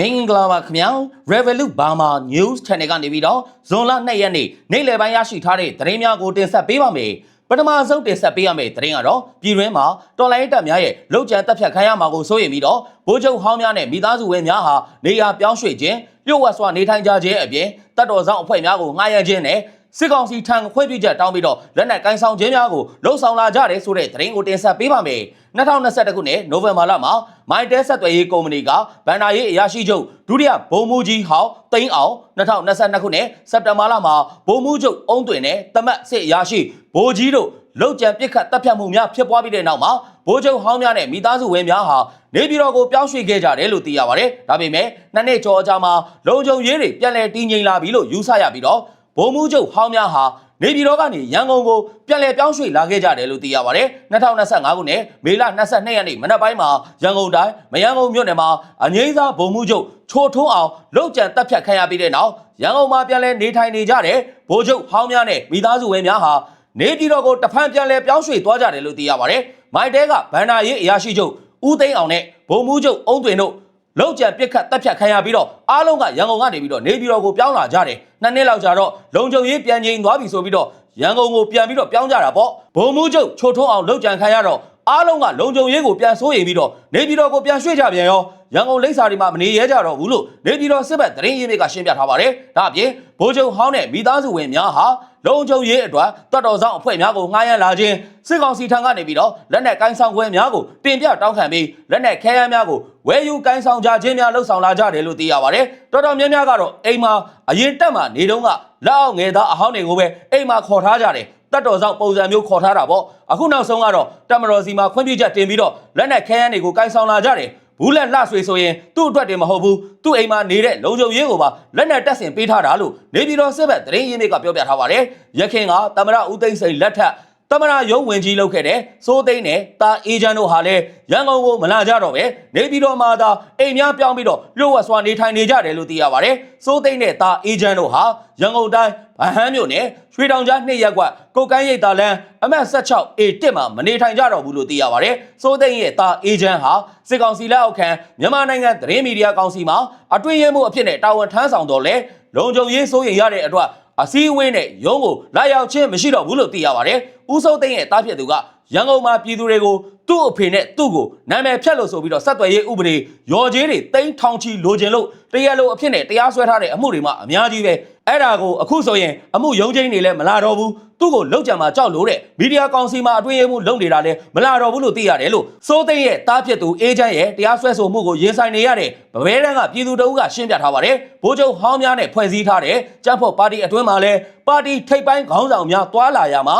မင်္ဂလာပါခင်ဗျာ Revolut Burma News Channel ကနေပြီးတော့ဇွန်လ2ရက်နေ့နေ့လယ်ပိုင်းရရှိထားတဲ့သတင်းများကိုတင်ဆက်ပေးပါမယ်ပထမဆုံးတင်ဆက်ပေးရမယ့်သတင်းကတော့ပြည်တွင်းမှာတော်လိုင်းတပ်များရဲ့လုံခြံတပ်ဖြတ်ခံရမှာကိုစိုးရိမ်ပြီးတော့ဗိုလ်ချုပ်ဟောင်းများနဲ့မိသားစုဝင်များဟာနေရာပြောင်းရွှေ့ခြင်းလျှို့ဝှက်စွာနေထိုင်ကြခြင်းအပြင်တပ်တော်ဆောင်အဖွဲ့များကိုငှားရမ်းခြင်းနဲ့ စစ်ကောင်စီထံခွင့်ပြုချက်တောင်းပြီးတော့လက်နက်ကိုင်းဆောင်ခြင်းများကိုလှုံ့ဆော်လာကြတယ်ဆိုတဲ့သတင်းကိုတင်ဆက်ပေးပါမယ်2021ခုနှစ်နိုဝင်ဘာလမှာမိုင်တဲဆက်သွယ်ရေးကုမ္ပဏီကဗန်နာရေးအရာရှိချုပ်ဒုတိယဗိုလ်မှူးကြီးဟောင်းတိန်းအောင်2022ခုနှစ်စက်တင်ဘာလမှာဗိုလ်မှူးချုပ်အုံးတွင်နဲ့တမတ်စစ်အရာရှိဗိုလ်ကြီးတို့လုံခြံပစ်ခတ်တပ်ဖြတ်မှုများဖြစ်ပွားပြီးတဲ့နောက်မှာဗိုလ်ချုပ်ဟောင်းများနဲ့မိသားစုဝင်များဟာနေပြည်တော်ကိုပြောင်းရွှေ့ခဲ့ကြတယ်လို့သိရပါတယ်။ဒါပေမဲ့နှစ်နှစ်ကျော်အကြာမှာလုံခြုံရေးတွေပြန်လည်တည်ငြိမ်လာပြီလို့ယူဆရပြီးတော့ ဗိုလ်မှူးချုပ်ဟောင်းများဟာနေပြည်တော်ကနေရန်ကုန်ကိုပြန်လည်ပြောင်းရွှေ့လာခဲ့ကြတယ်လို့သိရပါတယ်။2025ခုနှစ်မေလ22ရက်နေ့မနက်ပိုင်းမှာရန်ကုန်တိုင်းမရန်ကုန်မြို့နယ်မှာအငိမ့်စားဗိုလ်မှူးချုပ်ချိုထွန်းအောင်လုံခြံတပ်ဖြတ်ခံရပြီးတဲ့နောက်ရန်ကုန်မှာပြန်လည်နေထိုင်နေကြတဲ့ဗိုလ်ချုပ်ဟောင်းများနဲ့မိသားစုဝင်များဟာနေပြည်တော်ကိုတဖန်ပြန်လည်ပြောင်းရွှေ့သွားကြတယ်လို့သိရပါတယ်။မိုက်တဲကဗန္နာရေးအရာရှိချုပ်ဦးသိန်းအောင်နဲ့ဗိုလ်မှူးချုပ်အုံးတွင်တို့ လောက်ကျန်ပြစ်ခတ်တက်ဖြတ်ခံရပြီးတော့အားလုံးကရန်ကုန်ကနေပြီးတော့နေပြည်တော်ကိုပြောင်းလာကြတယ်နှစ်နှစ်လောက်ကြာတော့လုံခြုံရေးပြန်ငြိမ်သွားပြီဆိုပြီးတော့ရန်ကုန်ကိုပြန်ပြီးတော့ပြောင်းကြတာပေါ့ဘုံမှုချုပ်ချိုထွန်းအောင်လောက်ကျန်ခံရတော့အားလုံးကလုံခြုံရေးကိုပြန်စိုးရိမ်ပြီးတော့နေပြည်တော်ကိုပြန်ရွှေ့ကြပြန်ရော ရန်ကုန်လိပ်စာတွေမှာမနေရဲကြတော့ဘူးလို့နေပြည်တော်စစ်ဘက်သတင်းရင်းမြစ်ကရှင်းပြထားပါတယ်ဒါအပြင်ဘိုးချုပ်ဟောင်းနဲ့မိသားစုဝင်များဟာလုံခြုံရေးအတွက်တတ်တော်ဆောင်အဖွဲ့များကိုငှားရမ်းလာခြင်းစစ်ကောင်စီထံကနေပြီးတော့လက်နက်ကိုင်းဆောင်ခွဲများကိုတင်ပြတောင်းခံပြီးလက်နက်ခဲယမ်းများကိုဝယ်ယူကိုင်းဆောင်ကြခြင်းများလှုပ်ဆောင်လာကြတယ်လို့သိရပါတယ်တော်တော်များများကတော့အိမ်မှာအရင်တက်မှာနေတော့ကလက်အောက်ငယ်သားအဟောင်းတွေကိုပဲအိမ်မှာခေါ်ထားကြတယ်တတ်တော်ဆောင်ပုံစံမျိုးခေါ်ထားတာပေါ့အခုနောက်ဆုံးကတော့တမတော်စီမှာခွင့်ပြုချက်တင်ပြီးတော့လက်နက်ခဲယမ်းတွေကိုကိုင်းဆောင်လာကြတယ် ဘူးလက်လှဆွေဆိုရင်သူ့အတွက်တင်မဟုတ်ဘူးသူ့အိမ်မှာနေတဲ့လုံခြုံရေးကိုပါလက်နက်တက်ဆင်ပေးထားတာလို့နေပြည်တော်စစ်ဘက်သတင်းရင်းမြစ်ကပြောပြထားပါတယ်ရခင်ကတမရဦးသိန်းစိန်လက်ထက် တမနာရုံးဝင်ကြီးလုပ်ခဲ့တဲ့စိုးသိန်းနဲ့တာအေဂျန်တို့ဟာလည်းရန်ကုန်ကိုမလာကြတော့ပဲနေပြည်တော်မှာသာအိမ်များပြောင်းပြီးတော့လျှို့ဝှက်စွာနေထိုင်နေကြတယ်လို့သိရပါတယ်စိုးသိန်းနဲ့တာအေဂျန်တို့ဟာရန်ကုန်တိုင်းဗဟန်းမြို့နယ်ရွှေတောင်ကြားနှစ်ရက်ကွက်ကုတ်ကန်းရိပ်သာလန်းအမှတ် 16A1 မှာမနေထိုင်ကြတော့ဘူးလို့သိရပါတယ်စိုးသိန်းရဲ့တာအေဂျန်ဟာစစ်ကောင်စီလက်အောက်ခံမြန်မာနိုင်ငံသတင်းမီဒီယာကောင်စီမှာအတွင်းရေးမှုအဖြစ်နဲ့တာဝန်ထမ်းဆောင်တော်လဲလုံခြုံရေးစိုးရိမ်ရတဲ့အတွက် အစည်းအဝေးနဲ့ရုံးကိုလာရောက်ခြင်းမရှိတော့ဘူးလို့သိရပါတယ်။ဦးစိုးသိန်းရဲ့တားဖြစ်သူကရန်ကုန်မှာပြည်သူတွေကိုသူ့အဖေနဲ့သူ့ကိုနာမည်ဖြတ်လို့ဆိုပြီးတော့ဆက်သွယ်ရေးဥပဒေရော်ကြီးတွေတိန်းထောင်ချီလိုချင်လို့တရားလိုအဖြစ်နဲ့တရားစွဲထားတဲ့အမှုတွေမှာအများကြီးပဲ အဲ့ဒါကိုအခုဆိုရင်အမှုရုံးချင်းတွေလည်းမလာတော့ဘူးသူ့ကိုလောက်ကြံမှာကြောက်လို့တဲ့မီဒီယာကောင်စီမှာအတွင်းရေးမှုလုပ်နေတာလည်းမလာတော့ဘူးလို့သိရတယ်လို့စိုးသိန်းရဲ့တားဖြစ်သူအေဂျင့်ရဲ့တရားစွဲဆိုမှုကိုရင်ဆိုင်နေရတဲ့ဗဘဲတန်းကပြည်သူတအုပ်ကရှင်းပြထားပါတယ်ဘိုးချုပ်ဟောင်းများနဲ့ဖွဲ့စည်းထားတဲ့ကြံ့ဖို့ပါတီအတွင်းမှာလည်းပါတီထိပ်ပိုင်းခေါင်းဆောင်များတွာလာရမှာ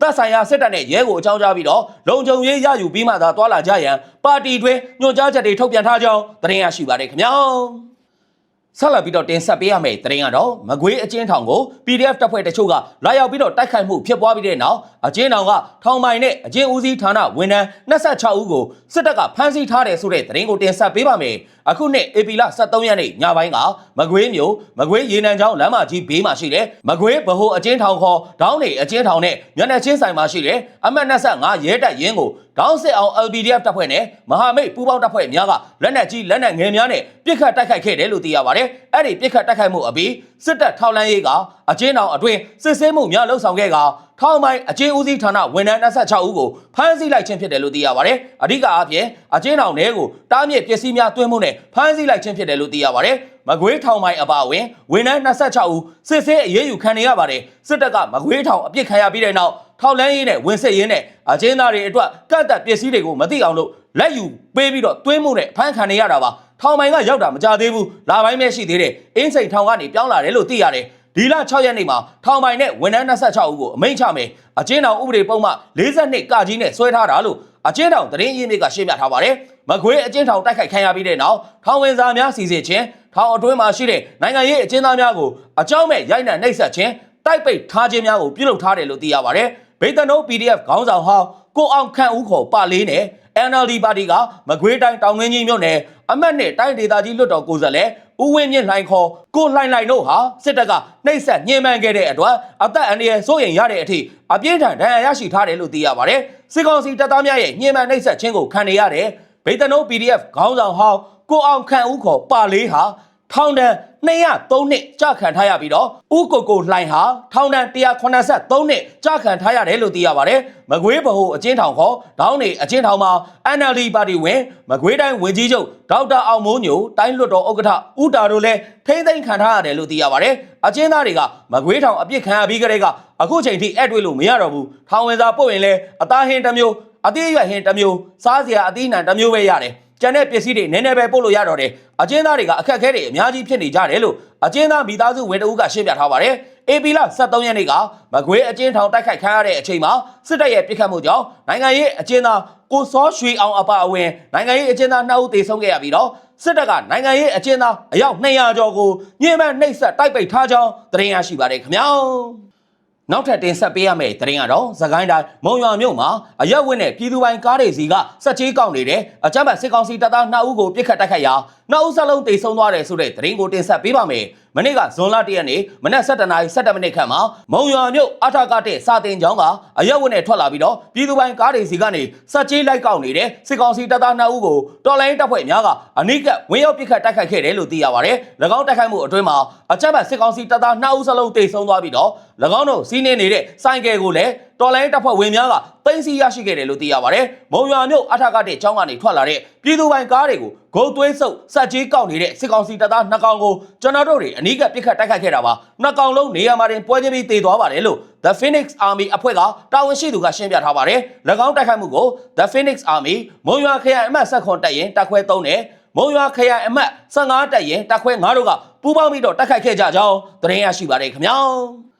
သက်ဆိုင်ရာစစ်တပ်နဲ့ရဲကိုအကြောင်းကြားပြီးတော့လုံခြုံရေးရယူပြီးမှသာတွာလာကြရန်ပါတီတွင်ညွှန်ကြားချက်တွေထုတ်ပြန်ထားကြောင်းသတင်းရရှိပါတယ်ခင်ဗျာ ဆက်လက်ပြီးတော့တင်ဆက်ပေးရမယ့်သတင်းကတော့မကွေးအကျဉ်းထောင်ကို PDF တပ်ဖွဲ့တချို့ကလာရောက်ပြီးတော့တိုက်ခိုက်မှုဖြစ်ပွားပြီးတဲ့နောက်အကျဉ်းထောင်ကထောင်ပိုင်နဲ့အကျဉ်းဦးစီးဌာနဝန်ထမ်း26ဦးကိုစစ်တပ်ကဖမ်းဆီးထားတယ်ဆိုတဲ့သတင်းကိုတင်ဆက်ပေးပါမယ်။အခုနှစ်ဧပြီလ23ရက်နေ့ညပိုင်းကမကွေးမြို့မကွေးရေနံချောင်းလမ်းမကြီးဘေးမှာရှိတဲ့မကွေးဗဟိုအကျဉ်းထောင်ခေါ်ဒေါင်းနေအကျဉ်းထောင်နဲ့မျက်နှာချင်းဆိုင်မှာရှိတဲ့အမှတ်25ရဲတပ်ရင်းကို ဒေါင်းစစ်အောင် LPDF တပ်ဖွဲ့နဲ့မဟာမိတ်ပူးပေါင်းတပ်ဖွဲ့များကလက်နက်ကြီးလက်နက်ငယ်များနဲ့ပစ်ခတ်တိုက်ခိုက်ခဲ့တယ်လို့သိရပါတယ်။အဲ့ဒီပစ်ခတ်တိုက်ခိုက်မှုအပြီးစစ်တပ်ထောက်လန်းရေးကအကျဉ်းထောင်အတွင်းစစ်ဆေးမှုများလှုပ်ဆောင်ခဲ့ကထောင်ပိုင်းအကျဉ်းဦးစီးဌာနဝန်ထမ်း26ဦးကိုဖမ်းဆီးလိုက်ခြင်းဖြစ်တယ်လို့သိရပါတယ်။အဓိကအဖြစ်အကျဉ်းထောင်တွေကိုတားမြစ်ပစ္စည်းများတွင်းမှုနဲ့ဖမ်းဆီးလိုက်ခြင်းဖြစ်တယ်လို့သိရပါတယ်။မကွေးထောင်ပိုင်းအပါအဝင်ဝန်ထမ်း26ဦးစစ်ဆေးအရေးယူခံနေရပါတယ်။စစ်တပ်ကမကွေးထောင်အပြစ်ခံရပြီးတဲ့နောက် ထောက်လန်းရေးနဲ့ဝင်စစ်ရေးနဲ့အကျဉ်းသားတွေအတွက်ကန့်သက်ပစ္စည်းတွေကိုမသိအောင်လို့လက်ယူပေးပြီးတော့တွင်းမှုနဲ့ဖမ်းခံနေရတာပါ။ထောင်ပိုင်းကရောက်တာမကြသေးဘူး။လာပိုင်းပဲရှိသေးတယ်။အင်းစိန်ထောင်ကနေပြောင်းလာတယ်လို့သိရတယ်။ဒီလ6ရက်နေ့မှာထောင်ပိုင်နဲ့ဝန်ထမ်း26ဦးကိုအမိန့်ချမယ်အကျဉ်းတော်ဥပဒေပုံမှ42ကကြီးနဲ့ဆွဲထားတာလို့အကျဉ်းတော်သတင်းရင်းမြစ်ကရှင်းပြထားပါတယ်မကွေးအကျဉ်းထောင်တိုက်ခိုက်ခံရပြီးတဲ့နောက်ထောင်ဝင်စာများစီစစ်ခြင်းထောင်အတွင်းမှာရှိတဲ့နိုင်ငံရေးအကျဉ်းသားများကိုအကြောင်းမဲ့ရိုက်နှံနှိပ်စက်ခြင်းတိုက်ပိတ်ထားခြင်းများကိုပြုလုပ်ထားတယ်လို့သိရပါတယ် ဗိတ်တနိုး PDF ခေါင်းဆောင်ဟောင်းကိုအောင်ခန့်ဦးခေါ်ပါလေးနဲ့ NLD ပါတီကမကွေးတိုင်းတောင်ငင်းကြီးမြို့နယ်အမတ်နဲ့တိုင်းဒေသကြီးလွတ်တော်ကိုယ်စားလှယ်ဦးဝင်းမြင့်လှိုင်ခေါ်ကိုလှိုင်လှိုင်တို့ဟာစစ်တပ်ကနှိပ်စက်ညှဉ်းပန်းခဲ့တဲ့အတွက်အသက်အန္တရာယ်စိုးရိမ်ရတဲ့အထိအပြင်းထန်ဒဏ်ရာရရှိထားတယ်လို့သိရပါတယ်စစ်ကောင်စီတပ်သားများရဲ့ညှဉ်းပန်းနှိပ်စက်ခြင်းကိုခံနေရတဲ့ဗိတ်တနိုး PDF ခေါင်းဆောင်ဟောင်းကိုအောင်ခန့်ဦးခေါ်ပါလေးဟာ ထောင်ဒဏ်203နှစ်ကြာခံထားရပြီးတော့ဦးကိုကိုလှိုင်ဟာထောင်ဒဏ်183နှစ်ကြာခံထားရတယ်လို့သိရပါတယ်။မကွေးဗဟိုအကျဉ်းထောင်ခေါ်ဒေါင်းနေအကျဉ်းထောင်မှာ NLD ပါတီဝင်မကွေးတိုင်းဝင်ကြီးချုပ်ဒေါက်တာအောင်မိုးညိုတိုင်းလွတ်တော်ဥက္ကဋ္ဌဦးတာတို့လည်းထိမ့်သိမ်းခံထားရတယ်လို့သိရပါတယ်။အကျဉ်းသားတွေကမကွေးထောင်အပြစ်ခံရပြီးကြတဲ့ကအခုချိန်ထိအဲ့တွေ့လို့မရတော့ဘူး။ထောင်ဝင်စာပို့ရင်လည်းအသားဟင်းတစ်မျိုးအသေးရွက်ဟင်းတစ်မျိုးစားစရာအသီးနှံတစ်မျိုးပဲရတယ်။ ကျန်တဲ့ပစ္စည်းတွေနည်းနည်းပဲပို့လို့ရတော့တယ်အကျဉ်းသားတွေကအခက်အခဲတွေအများကြီးဖြစ်နေကြတယ်လို့အကျဉ်းသားမိသားစုဝင်တအုပ်ကရှင်းပြထားပါတယ်အေပီလာ73ရက်နေ့ကမကွေးအကျဉ်းထောင်တိုက်ခိုက်ခံရတဲ့အချိန်မှာစစ်တပ်ရဲ့ပြစ်ခတ်မှုကြောင့်နိုင်ငံရေးအကျဉ်းသားကိုစောရွှေအောင်အပါအဝင်နိုင်ငံရေးအကျဉ်းသား2ဦးသေဆုံးခဲ့ရပြီးတော့စစ်တပ်ကနိုင်ငံရေးအကျဉ်းသားအယောက်200ကျော်ကိုညှဉ်းပန်းနှိပ်စက်တိုက်ပိတ်ထားကြောင်းသတင်းရရှိပါတယ်ခင်ဗျာ နောက်ထပ်တင်ဆက်ပေးရမယ့်သတင်းကတော့သခိုင်းတိုင်းမုံရွာမြို့မှာအရက်ဝင်းနဲ့ပြည်သူပိုင်ကားတွေစီကစက်ကြီးကောက်နေတဲ့အကြမ်းဖက်စစ်ကောင်စီတပ်သား2ဦးကိုပြစ်ခတ်တိုက်ခိုက်ရာ2ဦးစလုံးတေဆုံးသွားတယ်ဆိုတဲ့သတင်းကိုတင်ဆက်ပေးပါမယ်။ မနေ့ကဇွန်လ1ရက်နေ့မနက်7:00နာရီ7မိနစ်ခန့်မှာမုံရွာမြို့အထကတဲ့စာတင်ကျောင်းကအရက်ဝင်းနဲ့ထွက်လာပြီးတော့ပြည်သူပိုင်ကားတွေစီကနေစက်ကြီးလိုက်ကောက်နေတဲ့စစ်ကောင်စီတပ်သား2ဦးကိုတော်လိုင်းတပ်ဖွဲ့များကအနိကဝင်းရောက်ပြစ်ခတ်တိုက်ခိုက်ခဲ့တယ်လို့သိရပါတယ်။၎င်းတိုက်ခိုက်မှုအတွင်းမှာအကြမ်းဖက်စစ်ကောင်စီတပ်သား2ဦးစလုံးတေဆုံးသွားပြီးတော့၎င်းတို့စီးနေနေတဲ့စိုင်းကယ်ကိုလည်း တော်လိုင်းတပ်ဖွဲ့ဝင်များကတင်းစီရရှိခဲ့တယ်လို့သိရပါတယ်။မုံရွာမြို့အထကတဲ့ကျောင်းကနေထွက်လာတဲ့ပြည်သူပိုင်ကားတွေကိုဂုတ်သွေးဆုပ်စက်ကြီးကောက်နေတဲ့စစ်ကောင်စီတပ်သားနှစ်ကောင်ကိုကျွန်တော်တို့တွေအနီးကပြစ်ခတ်တိုက်ခိုက်ခဲ့တာပါ။နှစ်ကောင်လုံးနေရာမှာတင်ပွဲချင်းပြီးတေသွားပါတယ်လို့ The Phoenix Army အဖွဲ့ကတာဝန်ရှိသူကရှင်းပြထားပါတယ်။၎င်းတိုက်ခိုက်မှုကို The Phoenix Army မုံရွာခရိုင်အမှတ်ဆက်ခွန်တပ်ရင်တပ်ခွဲ3နဲ့မုံရွာခရိုင်အမှတ်15တပ်ရင်တပ်ခွဲ9တို့ကပူးပေါင်းပြီးတော့တိုက်ခိုက်ခဲ့ကြကြောင်းသတင်းရရှိပါတယ်ခင်ဗျာ။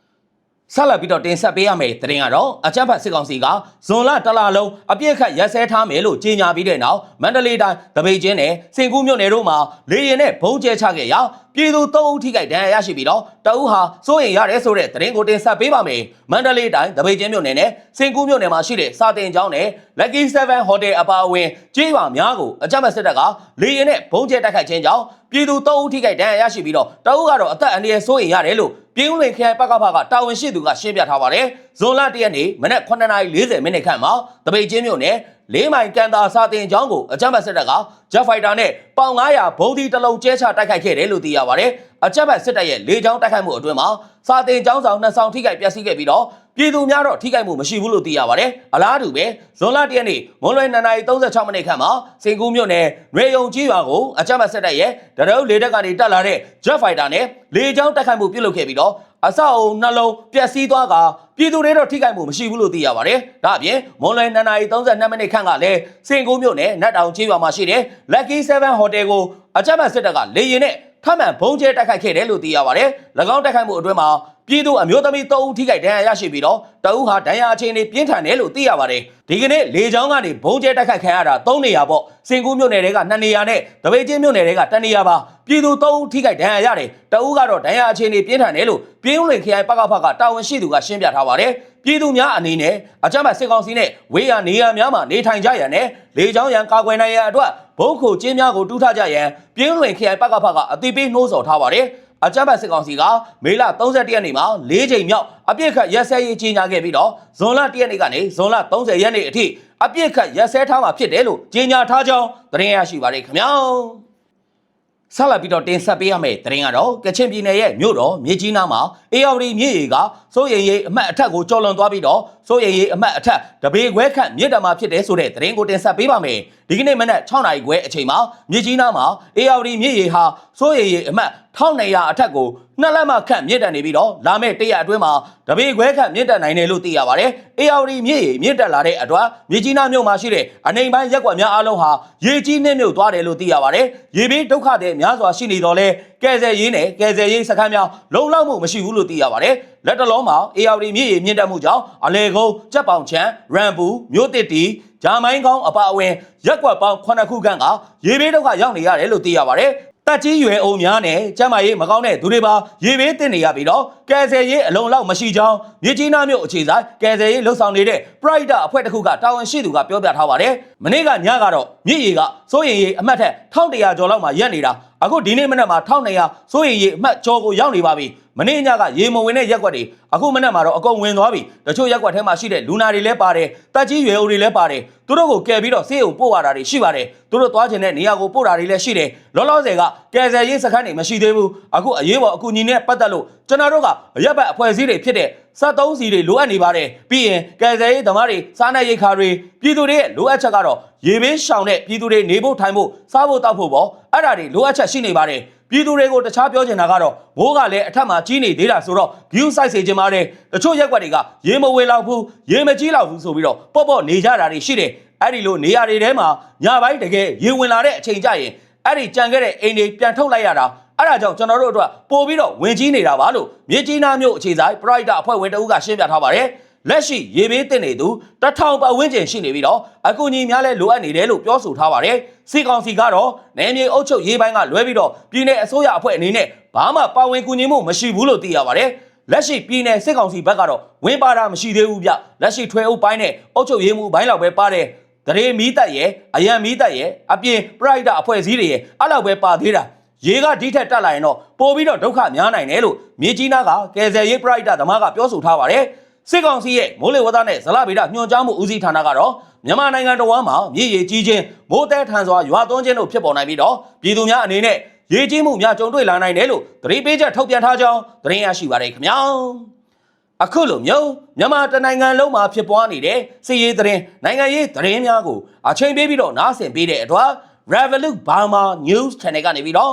ဆက်လက်ပြီးတော့တင်ဆက်ပေးရမယ့်သတင်းကတော့အကြမ်းဖက်စစ်ကောင်စီကဇွန်လတလလုံးအပြစ်ခတ်ရက်စဲထားမယ်လို့ကြေညာပြီးတဲ့နောက်မန္တလေးတိုင်းတပိတ်ချင်းနဲ့စင်ကူးမြို့နယ်တို့မှာလေရင်နဲ့ဘုံကျဲချခဲ့ရာပြည်သူ၃ဦးထိခိုက်ဒဏ်ရာရရှိပြီးတော့တအူးဟာစိုးရင်ရတယ်ဆိုတဲ့သတင်းကိုတင်ဆက်ပေးပါမယ်မန္တလေးတိုင်းတပိတ်ချင်းမြို့နယ်နဲ့စင်ကူးမြို့နယ်မှာရှိတဲ့စာတင်ကျောင်းနဲ့ Lucky 7 Hotel အပါအဝင်ကြေးရွာများကိုအကြမ်းဖက်စစ်တပ်ကလေရင်နဲ့ဘုံကျဲတိုက်ခိုက်ခြင်းကြောင့်ပြည်သူ၃ဦးထိခိုက်ဒဏ်ရာရရှိပြီးတော့တအူးကတော့အသက်အန္တရာယ်စိုးရင်ရတယ်လို့ ပြင်းလွင်ခရိုင်ပကဖကတာဝန်ရှိသူကရှင်းပြထားပါတယ်။ဇွန်လ၁ရက်နေ့မနက်9:40မိနစ်ခန့်မှာတပိတ်ချင်းမြို့နယ်လေးမိုင်ကန်တာစာတင်ကျောင်းကိုအကြမ်းဖက်စစ်တပ်ကဂျက်ဖိုက်တာနဲ့ပေါင်900ဘုံဒီတစ်လုံးကျဲချတိုက်ခိုက်ခဲ့တယ်လို့သိရပါတယ်။အကြမ်းဖက်စစ်တပ်ရဲ့လေကြောင်းတိုက်ခိုက်မှုအတွင်းမှာစာတင်ကျောင်းဆောင်နှစ်ဆောင်ထိခိုက်ပျက်စီးခဲ့ပြီးတော့ ပြည်သူများတော့ထိခိုက်မှုမရှိဘူးလို့သိရပါတယ်။အလားတူပဲဇွန်လ၁ရက်နေ့မွန်လွယ်2:36မိနစ်ခန့်မှာစင်ကူးမြို့နယ်ရေယုံကြီးရွာကိုအကြမ်းဖက်စစ်တပ်ရဲ့တရုတ်လေတပ်ကနေတက်လာတဲ့ Jet Fighter နဲ့လေကြောင်းတိုက်ခိုက်မှုပြုလုပ်ခဲ့ပြီးတော့အဆောက်အုံနှလုံးပျက်စီးသွားကပြည်သူတွေတော့ထိခိုက်မှုမရှိဘူးလို့သိရပါတယ်။ဒါအပြင်မွန်လွယ်2:32မိနစ်ခန့်ကလည်းစင်ကူးမြို့နယ်နတ်တောင်ကြီးရွာမှာရှိတဲ့ Lucky 7 Hotel ကိုအကြမ်းဖက်စစ်တပ်ကလေရင်နဲ့ထပ်မံဘုံကျဲတိုက်ခိုက်ခဲ့တယ်လို့သိရပါတယ်။၎င်းတိုက်ခိုက်မှုအတွင်းမှာ ပြည်သူအမျိုးသမီး3ဦးထိခိုက်ဒဏ်ရာရရှိပြီးတော့တအူးဟာဒဏ်ရာအခြေအနေပြင်းထန်တယ်လို့သိရပါတယ်။ဒီကနေ့လေကြောင်းကနေဘုံကျဲတိုက်ခိုက်ခံရတာ3နေရာပေါ့။စင်ကူးမြို့နယ်တွေက2နေရာနဲ့တပိတ်ချင်းမြို့နယ်တွေက1နေရာပါ။ပြည်သူ3ဦးထိခိုက်ဒဏ်ရာရတယ်။တအူးကတော့ဒဏ်ရာအခြေအနေပြင်းထန်တယ်လို့ပြင်းလွင်ခရိုင်ပကဖကတာဝန်ရှိသူကရှင်းပြထားပါတယ်။ ပြည်သူများအနေနဲ့အကြမ်းဖက်စစ်ကောင်စီနဲ့ဝေးရနေရများမှာနေထိုင်ကြရန်နဲ့လေကြောင်းရန်ကာကွယ်နိုင်ရန်အတွက်ဘုံခိုကျင်းများကိုတူးထကြရန်ပြင်းလွင်ခရိုင်ပကဖကအတိပေးနှိုးဆော်ထားပါတယ်။အကြမ်းဖက်စစ်ကောင်စီကမေလ31ရက်နေ့မှာ၄ချိန်မြောက်အပြစ်ခတ်ရက်စဲရေးကြီးညာခဲ့ပြီးတော့ဇွန်လ1ရက်နေ့ကနေဇွန်လ30ရက်နေ့အထိအပြစ်ခတ်ရက်စဲထားမှာဖြစ်တယ်လို့ကြီးညာထားကြောင်းသတင်းရရှိပါရခင်ဗျာ ဆက်လက်ပြီးတော့တင်ဆက်ပေးရမယ့်သတင်းကတော့ကချင်ပြည်နယ်ရဲ့မြို့တော်မြေကြီးနားမှာအေယာဝတီမြစ်ရေကစိုးရိမ်ရေးအမှတ်အထက်ကိုကျော်လွန်သွားပြီးတော့စိုးရိမ်ရေးအမှတ်အထက်တပေခွဲခန့်မြစ်တံမှာဖြစ်တယ်ဆိုတဲ့သတင်းကိုတင်ဆက်ပေးပါမယ်ဒီကနေ့မနက်6နာရီခွဲအချိန်မှာမြေကြီးနားမှာအေယာဝတီမြစ်ရေဟာစိုးရိမ်ရေးအမှတ်1200အထက်ကို နှစ်လက်မှခန့်မြင့်တက်နေပြီးတော့လာမယ့်တရက်အတွင်းမှာတပေခွဲခန့်မြင့်တက်နိုင်တယ်လို့သိရပါတယ်။အေယာဝတီမြစ်ရေမြင့်တက်လာတဲ့အတွက်မြစ်ကြီးနားမြို့မှာရှိတဲ့အနေပိုင်းရက်ကွက်များအားလုံးဟာရေကြီးနှင်းမြုပ်သွားတယ်လို့သိရပါတယ်။ရေဘေးဒုက္ခတွေများစွာရှိနေတော့လဲကယ်ဆယ်ရေးနဲ့ကယ်ဆယ်ရေးစခန်းများလုံလောက်မှုမရှိဘူးလို့သိရပါတယ်။လက်တလုံးမှာအေယာဝတီမြစ်ရေမြင့်တက်မှုကြောင့်အလေကုန်းကြက်ပေါင်ချံရန်ပူမြို့တစ်တီဂျာမိုင်းကောင်းအပအဝင်ရက်ကွက်ပေါင်း9ခုခန့်ကရေဘေးဒုက္ခရောက်နေရတယ်လို့သိရပါတယ်။ တက်ကြီးရွယ်အုံများနဲ့ကျမ်းမာရေးမကောင်းတဲ့သူတွေပါရေဘေးတင်နေရပြီးတော့ကယ်ဆယ်ရေးအလုံးလောက်မရှိကြောင်းမြစ်ကြီးနားမြို့အခြေဆိုင်ကယ်ဆယ်ရေးလှုပ်ဆောင်နေတဲ့ Pride အဖွဲ့တစ်ခုကတာဝန်ရှိသူကပြောပြထားပါတယ်။မနေ့ကညကတော့မြစ်ရေကစိုးရင်ရေအမှတ်ထက်1100ကျော်လောက်မှရက်နေတာ အခုဒီနေ့မနက်မှာ1200စိုးရိမ်ရေအမှတ်ကျော်ကိုရောက်နေပါပြီမနေ့ညကရေမဝင်တဲ့ရက်ကွက်တွေအခုမနက်မှာတော့အကုန်ဝင်သွားပြီတချို့ရက်ကွက်ထဲမှာရှိတဲ့လူနာတွေလည်းပါတယ်တက်ကြီးရွယ်အိုတွေလည်းပါတယ်သူတို့ကိုကယ်ပြီးတော့ဆေးရုံပို့ရတာတွေရှိပါတယ်သူတို့သွားခြင်းတဲ့နေရာကိုပို့တာတွေလည်းရှိတယ်လောလောဆယ်ကကယ်ဆယ်ရေးစခန်းတွေမရှိသေးဘူးအခုအရေးပေါ်အကူအညီနဲ့ပတ်သက်လို့ကျွန်တော်တို့ကအရက်ဘတ်အဖွဲ့အစည်းတွေဖြစ်တဲ့ စက်သုံးစီတွေလိုအပ်နေပါတယ်ပြီးရင်ကယ်ဆယ်ရေးသမားတွေစားနပ်ရိက္ခာတွေပြည်သူတွေရဲ့လိုအပ်ချက်ကတော့ရေဘေးရှောင်တဲ့ပြည်သူတွေနေဖို့ထိုင်ဖို့စားဖို့တောက်ဖို့ပေါ့အဲ့ဒါတွေလိုအပ်ချက်ရှိနေပါတယ်ပြည်သူတွေကိုတခြားပြောချင်တာကတော့မိုးကလည်းအထက်မှာကြီးနေသေးတာဆိုတော့ view site စေချင်ပါတယ်တချို့ရက်ွက်တွေကရေမဝေလောက်ဘူးရေမကြီးလောက်ဘူးဆိုပြီးတော့ပေါ့ပေါ့နေကြတာတွေရှိတယ်အဲ့ဒီလိုနေရာတွေထဲမှာညပိုင်းတကယ်ရေဝင်လာတဲ့အချိန်ကြရင်အဲ့ဒီကြံခဲ့တဲ့အိမ်တွေပြန်ထုတ်လိုက်ရတာ အဲ့ဒါကြောင့်ကျွန်တော်တို့အတွက်ပို့ပြီးတော့ဝင်ကြီးနေတာပါလို့မြေကြီးနားမြို့အခြေဆိုင် Pride အဖွဲ့ဝင်တအုပ်ကရှင်းပြထားပါတယ်လက်ရှိရေဘေးတင်နေသူတထောင်ပတ်ဝန်းကျင်ရှိနေပြီးတော့အကူအညီများလဲလိုအပ်နေတယ်လို့ပြောဆိုထားပါတယ်စီကောင်စီကတော့နယ်မြေအုပ်ချုပ်ရေးပိုင်းကလွဲပြီးတော့ပြည်내အစိုးရအဖွဲ့အနေနဲ့ဘာမှပါဝင်ကူညီမှုမရှိဘူးလို့သိရပါတယ်လက်ရှိပြည်내စစ်ကောင်စီဘက်ကတော့ဝင်ပါတာမရှိသေးဘူးဗျလက်ရှိထွေအုပ်ပိုင်းနဲ့အုပ်ချုပ်ရေးမှုဘိုင်းလောက်ပဲပါတယ်တရေမီးတက်ရဲ့အယံမီးတက်ရဲ့အပြင် pride အဖွဲ့အစည်းတွေရဲ့အဲ့လောက်ပဲပါသေးတာ ရေကဒီထက်တက်လာရင်တော့ပို့ပြီးတော့ဒုက္ခများနိုင်တယ်လို့မြေကြီးနားကကယ်ဆယ်ရေး pride သမားကပြောဆိုထားပါတယ်စစ်ကောင်စီရဲ့မိုးလေဝသနဲ့ဇလဗေဒညွှန်ကြားမှုဦးစီးဌာနကတော့မြန်မာနိုင်ငံတော်ဝန်မှာမြေရေကြီးခြင်းမိုးတဲထန်စွာရွာသွန်းခြင်းတို့ဖြစ်ပေါ်နိုင်ပြီးတော့ပြည်သူများအနေနဲ့ရေကြီးမှုများကြုံတွေ့လာနိုင်တယ်လို့သတိပေးချက်ထုတ်ပြန်ထားကြောင်းသတင်းရရှိပါတယ်ခင်ဗျာအခုလိုမျိုးမြန်မာတနိုင်ငံလုံးမှာဖြစ်ပွားနေတဲ့စီရေးသတင်းနိုင်ငံရေးသတင်းများကိုအချိန်ပေးပြီးတော့နားဆင်ပေးတဲ့အတွက် Revolut Burma News Channel ကနေပြီးတော့